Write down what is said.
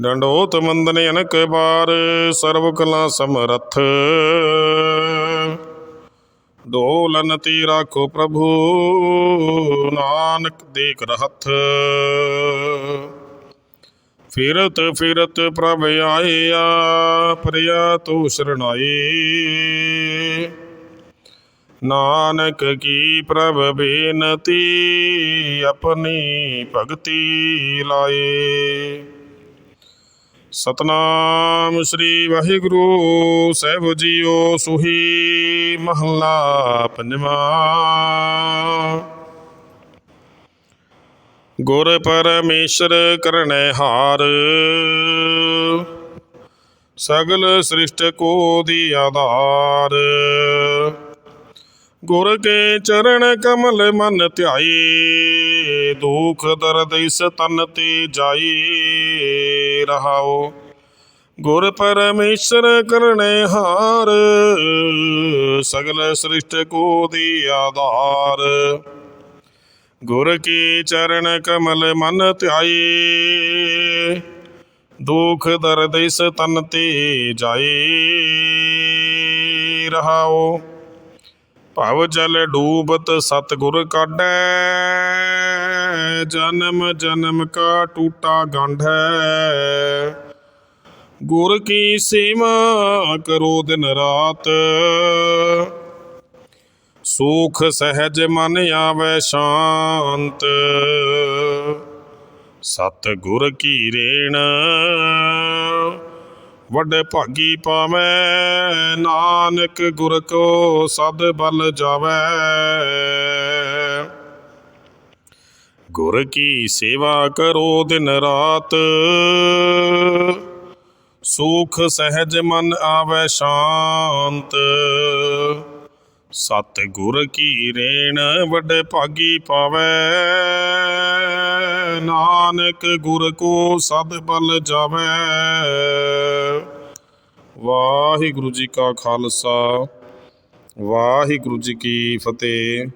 ਡੰਡੋਤ ਮੰਦਨ ਅਨਕ ਬਾਰ ਸਰਬ ਕਲਾ ਸਮਰੱਥ। ਡੋਲਨ ਤੀ ਰਾਖੋ ਪ੍ਰਭੂ, ਨਾਨਕ ਦੇਖ ਰਹਥ। ਫਿਰਤ ਫਿਰਤ ਪ੍ਰਭ ਆਇਆ, ਪ੍ਰਿਆ ਤੂੰ ਸ਼ਰਣਾਈ। ਨਾਨਕ ਕੀ ਪ੍ਰਭ ਬੇਨਤੀ, ਆਪਣੀ ਭਗਤੀ ਲਾਏ। ਸਤਨਾਮ ਸ੍ਰੀ ਵਾਹਿਗੁਰੂ, ਸਾਹਿਬ ਜੀਓ ਸੁਹੀ ਮਹੱਲਾ ਪੰਜਵਾਂ। ਗੁਰ ਪਰਮੇਸ਼ਰ ਕਰਨੈ ਹਾਰ, ਸਗਲ ਸ੍ਰਿਸ਼ਟ ਕੋ ਦੀ ਆਧਾਰ। ਗੁਰ ਕੇ ਚਰਨ ਕਮਲ ਮਨ ਧਿਆਈ, ਦੁਖ ਦਰਦ ਇਸ ਤਨ ਤੇ ਜਾਈ। ਰਹਾਓ। ਗੁਰ ਪਰਮੇਸ਼ਰ ਕਰਨੇ ਹਾਰ, ਸਗਲ ਸ੍ਰਿਸ਼ਟ ਕੋ ਦੀ ਆਧਾਰ। ਗੁਰ ਕੀ ਚਰਨ ਕਮਲ ਮਨ ਧਿਆਈ ਦੁਖ ਦਰਦ ਇਸ ਤਨ ਤੇ ਜਾਈ ਰਹਾਓ। ਭਵ ਜਲ ਡੂਬਤ ਸਤਿਗੁਰ ਕਾਢੈ ਜਨਮ ਜਨਮ ਕਾ ਟੂਟਾ ਗੰਢੈ ਗੁਰ ਕੀ ਸੇਵਾ ਕਰੋ ਦਿਨ ਰਾਤ। ਸੁਖ ਸਹਿਜ ਮਨ ਆਵੈ ਸ਼ਾਂਤ। ਸਤ ਗੁਰ ਕੀ ਰੇਣ, ਵੱਡੇ ਭਾਗੀ ਪਾਵੈ। ਨਾਨਕ ਗੁਰ ਕੋ ਸਦ ਬਲ ਜਾਵੈ। ਗੁਰ ਕੀ ਸੇਵਾ ਕਰੋ ਦਿਨ ਰਾਤ। ਸੁਖ ਸਹਿਜ ਮਨ ਆਵੈ ਸ਼ਾਂਤ। ਸਤ ਗੁਰ ਕੀ ਰੇਣ ਵੱਡੇ ਭਾਗੀ ਪਾਵੈ। ਨਾਨਕ ਗੁਰ ਕੋ ਸਦ ਬਲ ਜਾਵੈ। ਵਾਹਿਗੁਰੂ ਜੀ ਕਾ ਖਾਲਸਾ, ਵਾਹਿਗੁਰੂ ਜੀ ਕੀ ਫਤਿਹ।